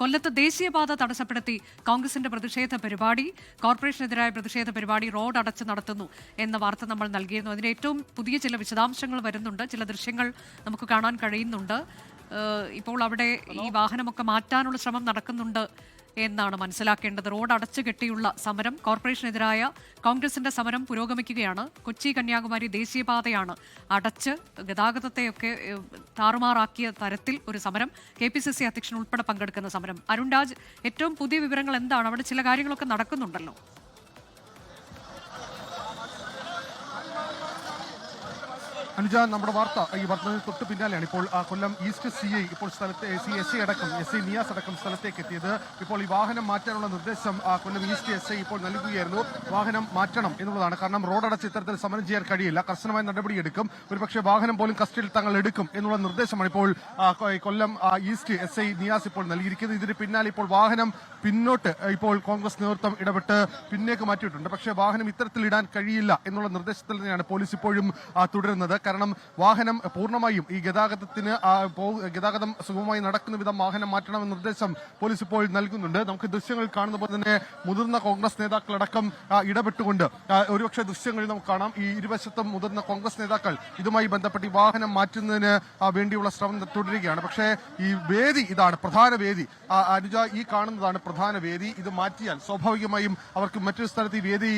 കൊല്ലത്ത് ദേശീയപാത തടസ്സപ്പെടുത്തി കോൺഗ്രസിന്റെ പ്രതിഷേധ പരിപാടി കോർപ്പറേഷനെതിരായ പ്രതിഷേധ പരിപാടി റോഡ് അടച്ച് നടത്തുന്നു എന്ന വാർത്ത നമ്മൾ നൽകിയിരുന്നു. അതിന് ഏറ്റവും പുതിയ ചില വിശദാംശങ്ങൾ വരുന്നുണ്ട്. ചില ദൃശ്യങ്ങൾ നമുക്ക് കാണാൻ കഴിയുന്നുണ്ട്. ഇപ്പോൾ അവിടെ ഈ വാഹനമൊക്കെ മാറ്റാനുള്ള ശ്രമം നടക്കുന്നുണ്ട് എന്നാണ് മനസ്സിലാക്കേണ്ടത്. റോഡ് അടച്ചു കെട്ടിയുള്ള സമരം കോർപ്പറേഷനെതിരായ കോൺഗ്രസിന്റെ സമരം പുരോഗമിക്കുകയാണ്. കൊച്ചി കന്യാകുമാരി ദേശീയപാതയാണ് അടച്ച് ഗതാഗതത്തെയൊക്കെ താറുമാറാക്കിയ തരത്തിൽ ഒരു സമരം. കെ പി സി സി അധ്യക്ഷൻ ഉൾപ്പെടെ പങ്കെടുക്കുന്ന സമരം. അരുൺ രാജ് ഏറ്റവും പുതിയ വിവരങ്ങൾ എന്താണ്? അവിടെ ചില കാര്യങ്ങളൊക്കെ നടക്കുന്നുണ്ടല്ലോ. അനുജ നമ്മുടെ വാർത്ത ഈ വർദ്ധനയിൽ തൊട്ട് പിന്നാലെയാണ്. ഇപ്പോൾ കൊല്ലം ഈസ്റ്റ് സി ഐ ഇപ്പോൾ സ്ഥലത്തെ സി എസ് ഐ അടക്കം എസ് ഐ നിയാസ് അടക്കം സ്ഥലത്തേക്ക് എത്തിയത്. ഇപ്പോൾ ഈ വാഹനം മാറ്റാനുള്ള നിർദ്ദേശം കൊല്ലം ഈസ്റ്റ് എസ് ഐ ഇപ്പോൾ നൽകുകയായിരുന്നു. വാഹനം മാറ്റണം എന്നുള്ളതാണ്. കാരണം റോഡ് അടച്ച് ഇത്തരത്തിൽ സമരം ചെയ്യാൻ കഴിയില്ല. കർശനമായ നടപടിയെടുക്കും ഒരുപക്ഷെ വാഹനം പോലും കസ്റ്റഡിയിൽ തങ്ങൾ എടുക്കും എന്നുള്ള നിർദ്ദേശമാണ് ഇപ്പോൾ Kollam east S I Niyas ഇപ്പോൾ നൽകിയിരിക്കുന്നത്. ഇതിന് പിന്നാലെ ഇപ്പോൾ വാഹനം പിന്നോട്ട് ഇപ്പോൾ കോൺഗ്രസ് നേതൃത്വം ഇടപെട്ട് പിന്നേക്ക് മാറ്റിയിട്ടുണ്ട്. പക്ഷേ വാഹനം ഇത്തരത്തിൽ ഇടാൻ കഴിയില്ല എന്നുള്ള നിർദ്ദേശത്തിൽ തന്നെയാണ് പോലീസ് ഇപ്പോഴും തുടരുന്നത്. കാരണം വാഹനം പൂർണമായും ഈ ഗതാഗതത്തിന് ഗതാഗതം സുഗമമായി നടക്കുന്ന വിധം വാഹനം മാറ്റണമെന്ന നിർദ്ദേശം പോലീസ് ഇപ്പോൾ നൽകുന്നുണ്ട്. നമുക്ക് ദൃശ്യങ്ങൾ കാണുന്ന പോലെ തന്നെ മുതിർന്ന കോൺഗ്രസ് നേതാക്കളടക്കം ഇടപെട്ടുകൊണ്ട് ഒരുപക്ഷെ ദൃശ്യങ്ങളിൽ നമുക്ക് കാണാം. ഈ ഇരുവശത്തും മുതിർന്ന കോൺഗ്രസ് നേതാക്കൾ ഇതുമായി ബന്ധപ്പെട്ട് വാഹനം മാറ്റുന്നതിന് വേണ്ടിയുള്ള ശ്രമം തുടരുകയാണ്. പക്ഷേ ഈ വേദി ഇതാണ് പ്രധാന വേദി. അനുജ ഈ കാണുന്നതാണ് പ്രധാന വേദി. ഇത് മാറ്റിയാൽ സ്വാഭാവികമായും അവർക്ക് മറ്റൊരു സ്ഥലത്ത് ഈ വേദി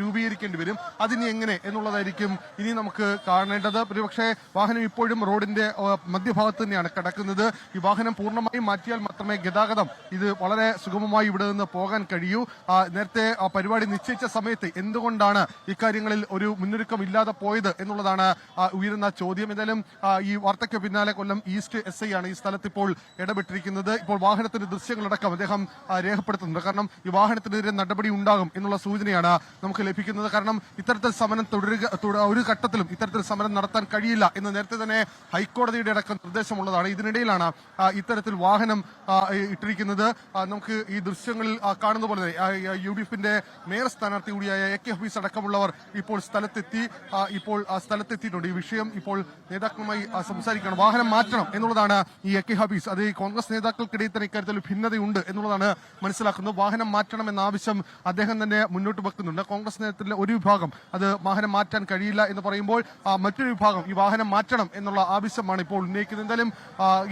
രൂപീകരിക്കേണ്ടി വരും. അതിനി എങ്ങനെ എന്നുള്ളതായിരിക്കും ഇനി നമുക്ക് കാണേണ്ടത്. ഒരുപക്ഷെ വാഹനം ഇപ്പോഴും റോഡിന്റെ മധ്യഭാഗത്ത് തന്നെയാണ് കിടക്കുന്നത്. ഈ വാഹനം പൂർണമായും മാറ്റിയാൽ മാത്രമേ ഗതാഗതം ഇത് വളരെ സുഗമമായി ഇവിടെ നിന്ന് പോകാൻ കഴിയൂ. നേരത്തെ ആ പരിപാടി നിശ്ചയിച്ച സമയത്ത് എന്തുകൊണ്ടാണ് ഇക്കാര്യങ്ങളിൽ ഒരു മുന്നൊരുക്കം ഇല്ലാതെ പോയത് എന്നുള്ളതാണ് ഉയരുന്ന ചോദ്യം. എന്തായാലും ഈ വാർത്തയ്ക്ക് പിന്നാലെ കൊല്ലം ഈസ്റ്റ് എസ് ഐ ആണ് ഈ സ്ഥലത്ത് ഇപ്പോൾ ഇടപെട്ടിരിക്കുന്നത്. ഇപ്പോൾ വാഹനത്തിന്റെ ദൃശ്യങ്ങളടക്കം അദ്ദേഹം രേഖപ്പെടുത്തുന്നുണ്ട്. കാരണം ഈ വാഹനത്തിനെതിരെ നടപടി ഉണ്ടാകും എന്നുള്ള സൂചനയാണ് നമുക്ക് ലഭിക്കുന്നത്. കാരണം ഇത്തരത്തിൽ സമരം തുടരുക തുട- ഒരു ഘട്ടത്തിലും ഇത്തരത്തിൽ സമരം നടത്താൻ കഴിയില്ല എന്ന് നേരത്തെ തന്നെ ഹൈക്കോടതിയുടെ അടക്കം നിർദ്ദേശമുള്ളതാണ്. ഇതിനിടയിലാണ് ഇത്തരത്തിൽ വാഹനം ഇട്ടിരിക്കുന്നത്. നമുക്ക് ഈ ദൃശ്യങ്ങളിൽ കാണുന്ന പോലെ യു ഡി എഫിന്റെ മേയർ സ്ഥാനാർത്ഥി കൂടിയായ എ കെ ഹഫീസ് അടക്കമുള്ളവർ ഇപ്പോൾ സ്ഥലത്തെത്തി ഇപ്പോൾ സ്ഥലത്തെത്തിയിട്ടുണ്ട്. ഈ വിഷയം ഇപ്പോൾ നേതാക്കളുമായി സംസാരിക്കണം വാഹനം മാറ്റണം എന്നുള്ളതാണ് ഈ എ കെ ഹഫീസ്. അത് ഈ കോൺഗ്രസ് നേതാക്കൾക്കിടയിൽ തന്നെ ഇക്കാര്യത്തിൽ ഭിന്നതയുണ്ട് എന്നുള്ളതാണ് മനസ്സിലാക്കുന്നത്. വാഹനം മാറ്റണം എന്ന ആവശ്യം അദ്ദേഹം തന്നെ മുന്നോട്ട് വെക്കുന്നുണ്ട്. കോൺഗ്രസ് നേതൃത്വത്തിലെ ഒരു വിഭാഗം അത് വാഹനം മാറ്റാൻ കഴിയില്ല എന്ന് പറയുമ്പോൾ ആ, മറ്റൊരു വിഭാഗം ഈ വാഹനം മാറ്റണം എന്നുള്ള ആവശ്യമാണ് ഇപ്പോൾ ഉന്നയിക്കുന്നത്. എന്തായാലും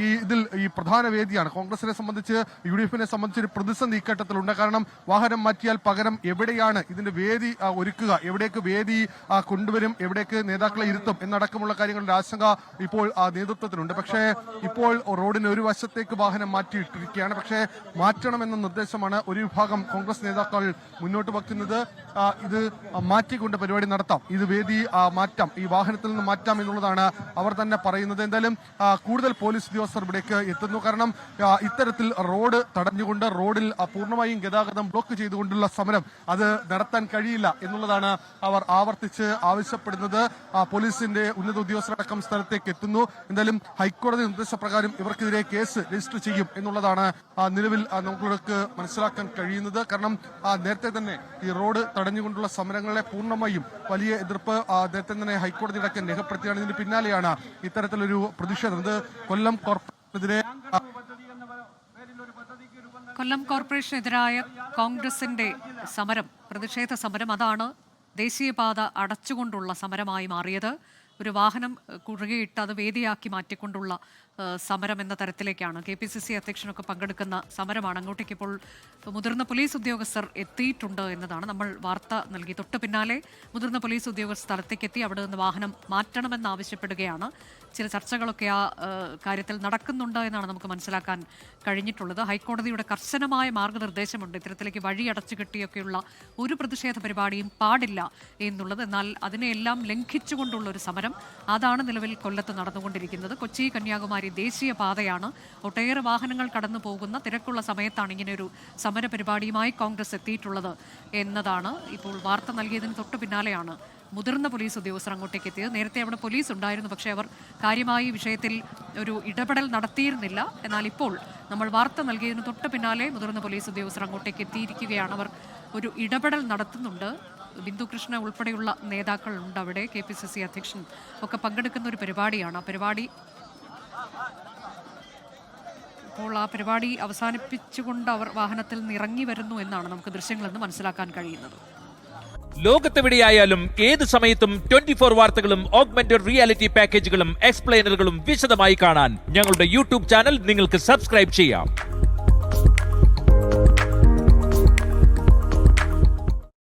ഈ ഇതിൽ ഈ പ്രധാന വേദിയാണ്. കോൺഗ്രസിനെ സംബന്ധിച്ച് യു ഡി എഫിനെ സംബന്ധിച്ച് ഒരു പ്രതിസന്ധി ഘട്ടത്തിലുണ്ട്. കാരണം വാഹനം മാറ്റിയാൽ പകരം എവിടെയാണ് ഇതിന്റെ വേദി ഒരുക്കുക? എവിടേക്ക് വേദി കൊണ്ടുവരും? എവിടേക്ക് നേതാക്കളെ ഇരുത്തും? എന്നടക്കമുള്ള കാര്യങ്ങളുടെ ആശങ്ക ഇപ്പോൾ നേതൃത്വത്തിനുണ്ട് പക്ഷേ ഇപ്പോൾ റോഡിന് ഒരു വശത്തേക്ക് വാഹനം മാറ്റിയിട്ടിരിക്കുകയാണ്. പക്ഷേ മാറ്റണമെന്ന നിർദ്ദേശമാണ് ഒരു വിഭാഗം കോൺഗ്രസ് നേതാക്കൾ മുന്നോട്ട് വയ്ക്കുന്നത്. ഇത് മാറ്റിക്കൊണ്ട് പരിപാടി നടത്താം. ഇത് വേദി മാറ്റാം. ഈ വാഹനത്തിൽ നിന്ന് മാറ്റാം എന്നുള്ളതാണ് അവർ തന്നെ പറയുന്നത്. എന്തായാലും കൂടുതൽ പോലീസ് ഉദ്യോഗസ്ഥർ ഇവിടേക്ക് എത്തുന്നു. കാരണം ഇത്തരത്തിൽ റോഡ് തടഞ്ഞുകൊണ്ട് റോഡിൽ പൂർണമായും ഗതാഗതം ബ്ലോക്ക് ചെയ്തുകൊണ്ടുള്ള സമരം അത് നടത്താൻ കഴിയില്ല എന്നുള്ളതാണ് അവർ ആവർത്തിച്ച് ആവശ്യപ്പെടുന്നത്. പോലീസിന്റെ ഉന്നത ഉദ്യോഗസ്ഥരടക്കം സ്ഥലത്തേക്ക് എത്തുന്നു. എന്തായാലും ഹൈക്കോടതി നിർദ്ദേശപ്രകാരം ഇവർക്കെതിരെ കേസ് രജിസ്റ്റർ ചെയ്യും എന്നുള്ളതാണ് നിലവിൽ നമുക്ക് മനസ്സിലാക്കാൻ കഴിയുന്നത്. കാരണം നേരത്തെ തന്നെ ഈ റോഡ് തടഞ്ഞുകൊണ്ടുള്ള സമരങ്ങളെ പൂർണമായും വലിയ എതിർപ്പ് നേരത്തെ തന്നെ ഹൈക്കോടതി അടക്കം രേഖപ്പെടുത്തിയാണ് ഇതിന് പിന്നാലെയാണ് ഇത്തരത്തിലൊരു പ്രതിഷേധം. ഇത് കൊല്ലം കോർപ്പറേഷനെതിരെ കൊല്ലം കോർപ്പറേഷനെതിരായ കോൺഗ്രസിന്റെ സമരം പ്രതിഷേധ സമരം അതാണ് ദേശീയപാത അടച്ചുകൊണ്ടുള്ള സമരമായി മാറിയത്. ഒരു വാഹനം കുറുകെയിട്ട് അത് വേദിയാക്കി മാറ്റിക്കൊണ്ടുള്ള സമരം എന്ന തരത്തിലേക്കാണ്. കെ പി സി സി അധ്യക്ഷനൊക്കെ പങ്കെടുക്കുന്ന സമരമാണ്. അങ്ങോട്ടേക്ക് ഇപ്പോൾ മുതിർന്ന പോലീസ് ഉദ്യോഗസ്ഥർ എത്തിയിട്ടുണ്ട് എന്നതാണ് നമ്മൾ വാർത്ത നൽകി. തൊട്ട് പിന്നാലെ മുതിർന്ന പോലീസ് ഉദ്യോഗസ്ഥർ സ്ഥലത്തേക്ക് എത്തി അവിടെ നിന്ന് വാഹനം മാറ്റണമെന്ന് ആവശ്യപ്പെടുകയാണ്. ചില ചർച്ചകളൊക്കെ ആ കാര്യത്തിൽ നടക്കുന്നുണ്ട് എന്നാണ് നമുക്ക് മനസ്സിലാക്കാൻ കഴിഞ്ഞിട്ടുള്ളത്. ഹൈക്കോടതിയുടെ കർശനമായ മാർഗനിർദ്ദേശമുണ്ട്. ഇത്തരത്തിലേക്ക് വഴി അടച്ചു കെട്ടിയൊക്കെയുള്ള ഒരു പ്രതിഷേധ പരിപാടിയും പാടില്ല എന്നുള്ളത്. എന്നാൽ അതിനെയെല്ലാം ലംഘിച്ചുകൊണ്ടുള്ള ഒരു സമരം. അതാണ് നിലവിൽ കൊല്ലത്ത് നടന്നുകൊണ്ടിരിക്കുന്നത്. കൊച്ചി കന്യാകുമാരി ദേശീയ പാതയാണ്. ഒട്ടേറെ വാഹനങ്ങൾ കടന്നു പോകുന്ന തിരക്കുള്ള സമയത്താണ് ഇങ്ങനെയൊരു സമര പരിപാടിയുമായി കോൺഗ്രസ് എത്തിയിട്ടുള്ളത് എന്നതാണ് ഇപ്പോൾ വാർത്ത നൽകിയതിന് തൊട്ടു പിന്നാലെയാണ് മുതിർന്ന പോലീസ് ഉദ്യോഗസ്ഥർ അങ്ങോട്ടേക്ക് എത്തിയത്. നേരത്തെ അവിടെ പോലീസ് ഉണ്ടായിരുന്നു പക്ഷേ അവർ കാര്യമായി വിഷയത്തിൽ ഒരു ഇടപെടൽ നടത്തിയിരുന്നില്ല. എന്നാൽ ഇപ്പോൾ നമ്മൾ വാർത്ത നൽകിയതിന് തൊട്ട് പിന്നാലെ മുതിർന്ന പോലീസ് ഉദ്യോഗസ്ഥർ അങ്ങോട്ടേക്ക് എത്തിയിരിക്കുകയാണ്. അവർ ഒരു ഇടപെടൽ നടത്തുന്നുണ്ട്. ബിന്ദുകൃഷ്ണ ഉൾപ്പെടെയുള്ള നേതാക്കളുണ്ട് അവിടെ. കെ പി സി സി അധ്യക്ഷൻ ഒക്കെ പങ്കെടുക്കുന്ന ഒരു പരിപാടിയാണ്. ആ പരിപാടി ഇപ്പോൾ ആ പരിപാടി അവസാനിപ്പിച്ചുകൊണ്ട് അവർ വാഹനത്തിൽ നിന്ന് ഇറങ്ങി വരുന്നു എന്നാണ് നമുക്ക് ദൃശ്യങ്ങളിൽ നിന്ന് മനസ്സിലാക്കാൻ കഴിയുന്നത്. ലോകത്തെവിടെയായാലും ഏത് സമയത്തും ട്വന്റി ഫോർ വാർത്തകളും ഓഗ്മെന്റഡ് റിയാലിറ്റി പാക്കേജുകളും എക്സ്പ്ലെയിനറുകളും വിശദമായി കാണാൻ ഞങ്ങളുടെ യൂട്യൂബ് ചാനൽ നിങ്ങൾക്ക് സബ്സ്ക്രൈബ് ചെയ്യാം.